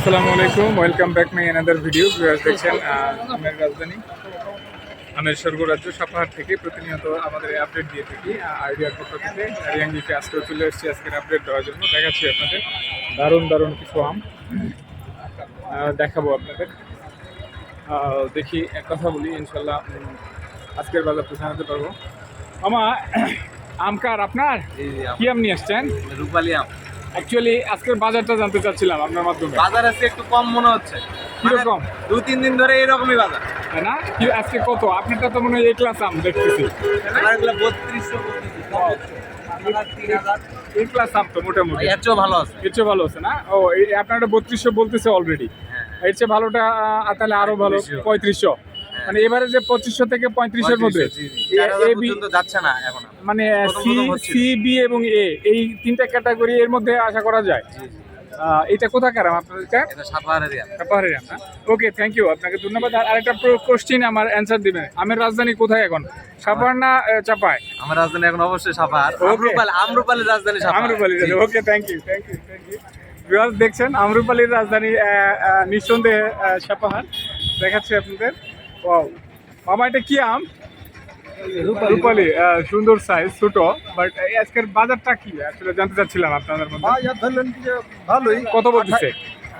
আসসালামু আলাইকুম welcome back my another video viewers দেখছেন আমের রাজধানী আমের স্বর্গরাজ্য সাপাহার থেকে প্রতিনিয়ত আমাদের আপডেট দিয়ে থাকি। আইডিয়ার পক্ষ থেকে রিয়াঙ্গিকে আজকেও চলে এসেছি আজকের আপডেট দেওয়ার জন্য। দেখাচ্ছি আপনাদের দারুণ দারুণ কিছু আম। দেখাবো আপনাদের। দেখি এক কথা বলি ইনশাল্লাহ আজকের বাজার তো জানাতে পারব। আমা আমকার আপনার? কি আম নিয়ে আসছেন? রূপালি আম। অ্যাকচুয়ালি আজকের বাজারটা জানতে চাচ্ছিলাম আপনার মাধ্যমে। বাজার আজকে একটু কম মনে হচ্ছে। কীরকম? দু তিন দিন ধরে এরকমই বাজার। তাই না? কি আজকে কত? আপনারটা তো মনে হয় এই ক্লাস আম দেখতেছি। বত্রিশশো এই ক্লাস আম তো মোটামুটি। এর চেয়েও ভালো আছে। এর চেয়ে ভালো আছে না? ও এই আপনারটা বত্রিশশো বলতেছে অলরেডি এর চেয়ে ভালোটা তাহলে আরও ভালো পঁয়ত্রিশশো। পঁয়ত্রিশশো মানে এবারে যে পঁচিশশো থেকে পঁয়ত্রিশের মধ্যে যাচ্ছে না এখন। মানে সি সি বি এবং এ এই তিনটা ক্যাটাগরি এর মধ্যে আশা করা যায়। এটা কোথাকার পাহাড়ের আম না? ওকে থ্যাংক ইউ আপনাকে ধন্যবাদ। আর আরেকটা কোশ্চিন আমার অ্যান্সার দিবেন। আমের রাজধানী কোথায় এখন? সাপার না চাপায় আমার রাজধানী এখন অবশ্যই Okay. আমরুপালি রাজধানী Amrapali okay thank you thank you thank you viewers দেখছেন আমরুপালির রাজধানী নিঃসন্দেহে সাপাহার। দেখাচ্ছি আপনাদের। ওয়াও মামা এটা কি আম? রূপালি। সুন্দর সাইজ ছোট বাট আজকের বাজারটা কি? আসলে জানতে চাচ্ছিলাম আপনাদের মধ্যে। ভালোই। কত বলতেছে?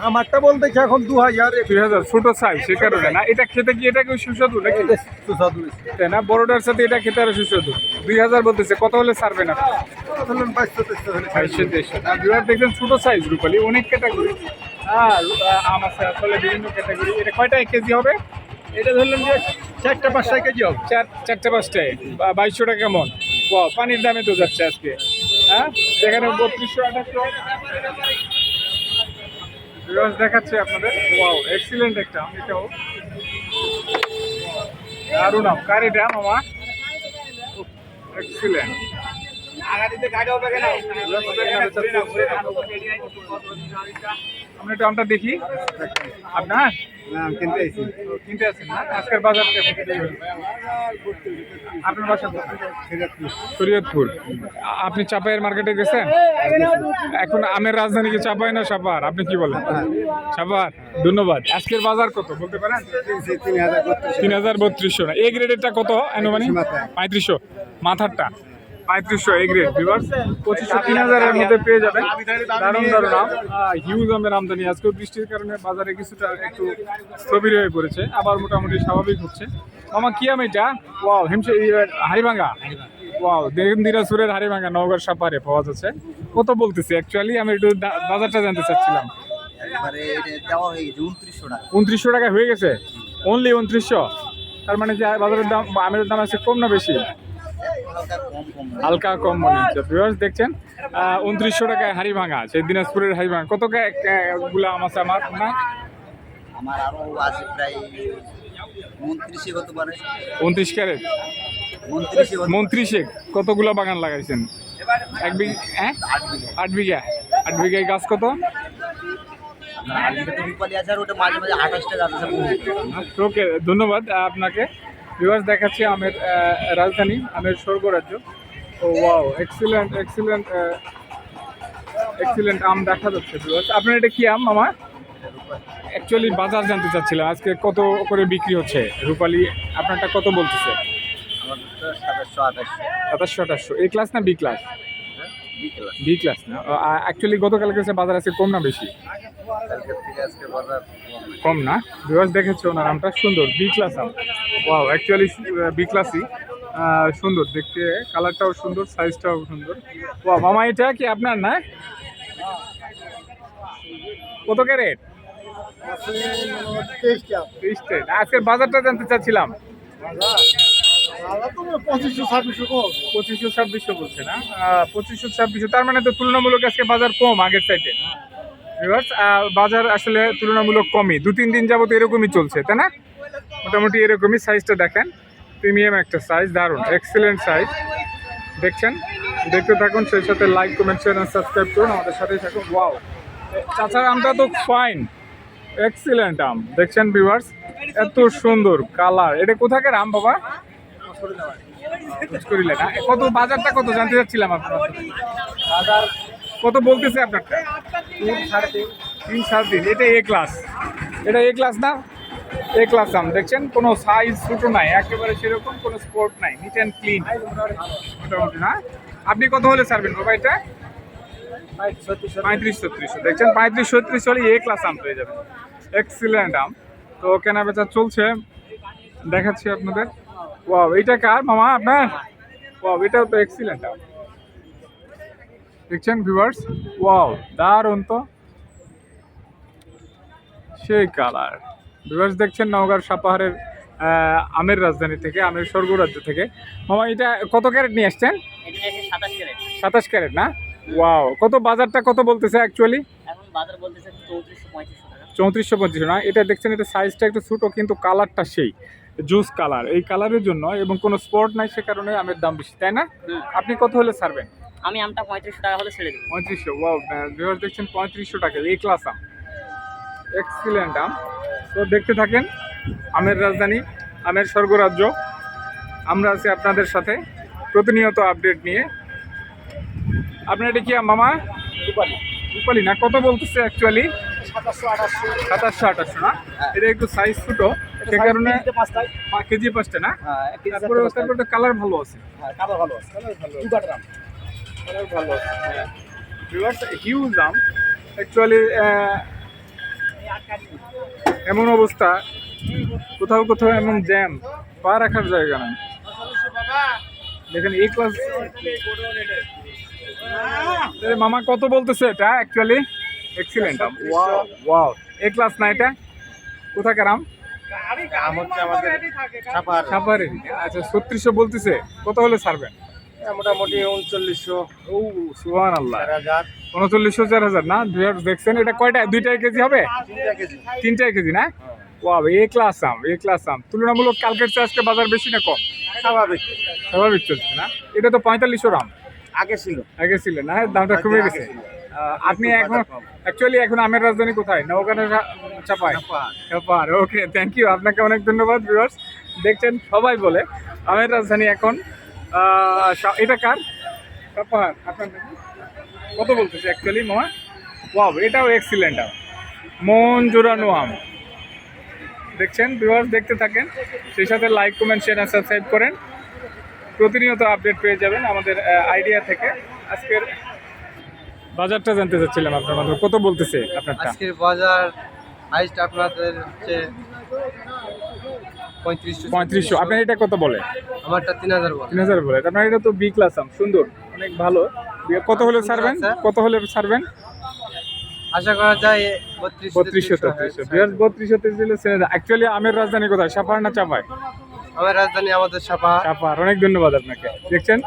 আমারটা বলতেছে এখন দু হাজার দুই হাজার ছোট সাইজ সে কারণে না? এটা খেতে কি এটা কি সুস্বাদু নাকি? সুস্বাদু। তাই না? বড়টার সাথে এটা খেতে আরও সুস্বাদু। দুই হাজার বলতেছে কত হলে ছাড়বে না দেখবেন ছোট সাইজ রূপালি অনেক ক্যাটাগরি হ্যাঁ আম আছে আসলে বিভিন্ন ক্যাটাগরি এটা কয়টা এক কেজি হবে? এটা ধরলেন যে চারটা পাঁচটা কেজি হবে। চার চারটে পাঁচটায় বাইশশো টাকা বাহ, পানির দামে তো যাচ্ছে আজকে। হ্যাঁ? যেখানে বত্রিশশো আঠাশশো রস দেখাচ্ছে আপনাদের। ওয়াও এক্সিলেন্ট একটা। আম এটাও। দারুণ আম। কার এটা মামা? এক্সিলেন্ট আমরা একটু আমটা দেখি। আপনার কিনতে আইছি কিনতে আছেন না? আজকের বাজার আপনার বাসা শরীয়তপুর আপনি চাপাইয়ের মার্কেটে গেছেন? এখন আমের রাজধানী কি চাপাই না সাপার? আপনি কি বলেন? সাপার। ধন্যবাদ। আজকের বাজার কত বলতে পারেন? তিন হাজার বত্রিশশো। না। এ গ্রেডেরটা কত আনুমানিক। পঁয়ত্রিশশো। মাথারটা? পঁয়ত্রিশশো এ গ্রেড বিভার পঁচিশশো তিন হাজারের মধ্যে পেয়ে যাবেন। দারুণ দারুণ আম। হিউজ আমের আমদানি আজকেও বৃষ্টির কারণে বাজারে কিছুটা একটু স্থবির হয়ে পড়েছে। আবার মোটামুটি স্বাভাবিক হচ্ছে। আমার কি আম এটা? ওয়াও হিমসে হাড়িভাঙ্গা? ওয়াও দেখুন দিনাজপুরের হাড়িভাঙ্গা নওগাঁর সাপারে পাওয়া যাচ্ছে। কত বলতেছি? অ্যাকচুয়ালি আমি একটু বাজারটা জানতে চাচ্ছিলাম। উনত্রিশশো টাকা। হয়ে গেছে? অনলি উনত্রিশশো? তার মানে যে বাজারের দাম আমের দাম আছে কম না বেশি? হালকা কম মনে হচ্ছে। ভিউয়ার্স দেখছেন উনত্রিশশো টাকায় হাড়ি ভাঙা সেই দিনাজপুরের হাড়ি ভাঙা। কতগুলা আম আমার? না? আমার আছে প্রায় উনত্রিশে পারে। উনত্রিশ ক্যারেট? মন্ত্রিশে কতগুলো বাগান লাগাইছেন? এক বিঘা হ্যাঁ? আট বিঘা। আট বিঘায় গাছ কত? আছে ধন্যবাদ আপনাকে। ভিউয়ার্স দেখাচ্ছি আমের রাজধানী আমের স্বর্গরাজ্য। ও ওয়াও এক্সিলেন্ট এক্সিলেন্ট এক্সিলেন্ট আম দেখা যাচ্ছে ভিউয়ার্স আপনার এটা কি আম আমার অ্যাকচুয়ালি বাজার জানতে চাচ্ছিলাম আজকে কত করে বিক্রি হচ্ছে? রূপালি আপনারটা কত বলতেছে? সাতাশশো আঠাশশো এ ক্লাস না বি ক্লাস বি ক্লাস না? অ্যাকচুয়ালি গতকালকে কাছে বাজার আছে কম না বেশি? কম। না? ভিউয়ার্স দেখেছে ওনার আমটা সুন্দর বি ক্লাস আম। ওয়াও অ্যাকচুয়ালি বি ক্লাসই। সুন্দর দেখতে কালারটাও সুন্দর সাইজটাও সুন্দর। ওয়া মামা এটা কি আপনার না? কত ক্যারেট? আজকের বাজারটা জানতে চাচ্ছিলাম। পঁচিশশো, ছাব্বিশশো বলছে না? পঁচিশশো তার মানে তো তুলনামূলক আজকে বাজার কম আগের বাজার আসলে তুলনামূলক কমই। দু, তিন দিন যাবত এরকমই চলছে, তাই না? মোটামুটি এরকমই সাইজটা দেখেন। প্রিমিয়াম একটা সাইজ দারুণ এক্সেলেন্ট সাইজ দেখছেন? দেখতে থাকুন, সেই সাথে লাইক কমেন্ট শেয়ার সাবস্ক্রাইব করুন। আমাদের সাথেই থাকুন। ওয়াও চাচার আমটা তো ফাইন এক্সিলেন্ট আম। দেখছেন ভিউয়ার্স এত সুন্দর কালার এটা কোথাকার আম, বাবা? কত বাজারটা কত? জানতে চাচ্ছিলাম আপনার হাজার কত বলতেছে আপনারটা তিন সাড়ে তিন। এটা এ ক্লাস এটা এ ক্লাস না? এ ক্লাস আম। দেখছেন কোনো সাইজ ছোটো নাই একেবারে সেরকম কোনো স্পোর্ট নাই নিট অ্যান্ড ক্লিন মোটামুটি না? আপনি কত হলে ছাড়বেন বাবা এটা? পঁয়ত্রিশ ছত্রিশ। দেখছেন পঁয়ত্রিশ ছত্রিশ হলে এ ক্লাস আম পেয়ে যাবেন। এক্সিলেন্ট আম। তো কেনা বেচা চলছে। দেখাচ্ছি আপনাদের। ওয়াও এইটা কার? মামা আপনার? ওয়াও এটাও তো এক্সিলেন্ট দেখছেন ভিউয়ার্স ওয়াও দারুণ তো। সেই কালার ভিউয়ার্স দেখছেন নওগাঁর সাপাহারের আমের রাজধানী থেকে আমের স্বর্গ রাজ্য থেকে। মামা এটা কত ক্যারেট নিয়ে আসছেন? সাতাশ ক্যারেট। না? ওয়াও কত বাজারটা কত বলতেছে অ্যাকচুয়ালি চৌত্রিশশো পঁয়ত্রিশশো টাকা। না? এটা দেখছেন এটা সাইজটা একটু ছোটো কিন্তু কালারটা সেই। জুস কালার এই কালারের জন্য এবং কোনো স্পট নাই সে কারণে আমের দাম বেশি তাই না? আপনি কত হলে ছাড়বেন? আমি আমটা পঁয়ত্রিশশো টাকা হলে ছেড়ে দেবো। পঁয়ত্রিশশো ওয়াও ভিউয়ার্স দেখছেন পঁয়ত্রিশশো টাকা এই ক্লাস আম। এক্সিলেন্ট আম। তো দেখতে থাকেন আমের রাজধানী আমের স্বর্গরাজ্য। আমরা আছি আপনাদের সাথে প্রতিনিয়ত আপডেট নিয়ে। আপনার এটা কি মামা? রূপালি। না কত বলতেছে অ্যাকচুয়ালি সাতাশশো আঠাশশো না এটা একটু সাইজ ছোটো সে কারণে কেজি পাঁচটা না হ্যাঁ তারপরে তারপরে তো কালার ভালো আছে হ্যাঁ কালার ভালো আছে কালার ভালো কালার ভালো আছে হিউজ দাম অ্যাকচুয়ালি এমন অবস্থা কোথাও কোথাও এমন জ্যাম পা রাখার জায়গা নাই দেখেন এই ক্লাস মামা কত বলতেছে এটা actually excellent wow wow A class না এটা কোথাকার আম? দাম হচ্ছে আমাদের ছাপার। সাপারে আচ্ছা ছত্রিশশো বলতেছে। কত হলে ছাড়বেন মোটামুটি উনচল্লিশশো। ও সুহান আল্লাহ উনচল্লিশশো চার হাজার। না ভিউয়ার্স দেখছেন এটা কয়টা? দুইটাই কেজি হবে? কেজি। তিনটাই কেজি না? ওয়াও এ ক্লাস আম এ ক্লাস আম। তুলনামূলক কালকের চেয়ে আজকে বাজার বেশি না কম? স্বাভাবিক। স্বাভাবিক চলছে না? এটা তো পঁয়তাল্লিশশো রাম আগে ছিল। আগে ছিল না? দামটা কমে গেছে। আপনি এখন অ্যাকচুয়ালি এখন আমের রাজধানী কোথায়? নৌকানের চাপায় চাপার ওকে থ্যাংক ইউ আপনাকে অনেক ধন্যবাদ ভিউয়ার্স দেখছেন সবাই বলে আমের রাজধানী এখন এটা কার? আপনার কত বলতেছে অ্যাকচুয়ালি মামা? ওয়াও এটাও এক্সিলেন্ট আম। মন জোড়ানো আম। দেখছেন ভিউয়ার্স দেখতে থাকেন। সেই সাথে লাইক কমেন্ট শেয়ার আর সাবস্ক্রাইব করেন। প্রতিনিয়ত আপডেট পেয়ে যাবেন আমাদের আইডিয়া থেকে। আজকের বাজারটা জানতে চাচ্ছিলাম আপনার মাধ্যমে। কত বলতেছে আপনারটা? আজকের বাজার হাইস্ট আপনাদের হচ্ছে পঁয়ত্রিশশো পঁয়ত্রিশশো। আপনার এটা কত বলে? আমারটা তিন হাজার বলে। তিন হাজার বলে। আপনার এটা তো বি ক্লাস আম সুন্দর অনেক ভালো। কত হলে ছাড়বেন? কত হলে ছাড়বেন? আশা করা যায় বত্রিশশো তেত্রিশশো বিহার বত্রিশশো তেত্রিশ অ্যাকচুয়ালি আমের রাজধানী কোথায়? সাপার না চাপায়? আমার রাজধানী আমাদের সাপার সাপার অনেক ধন্যবাদ আপনাকে। দেখছেন?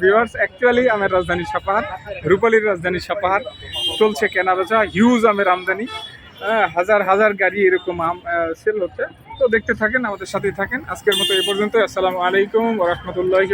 ভিউয়ার্স অ্যাকচুয়ালি আমের রাজধানী সাপাহার রূপালীর রাজধানী সাপাহার চলছে কেনা বেচা হিউজ আমের আমদানি। হ্যাঁ, হাজার হাজার গাড়ি এরকম আম সেল হচ্ছে। তো দেখতে থাকেন আমাদের সাথেই থাকেন। আজকের মতো এই পর্যন্ত আসসালামু আলাইকুম রহমতুল্লাহি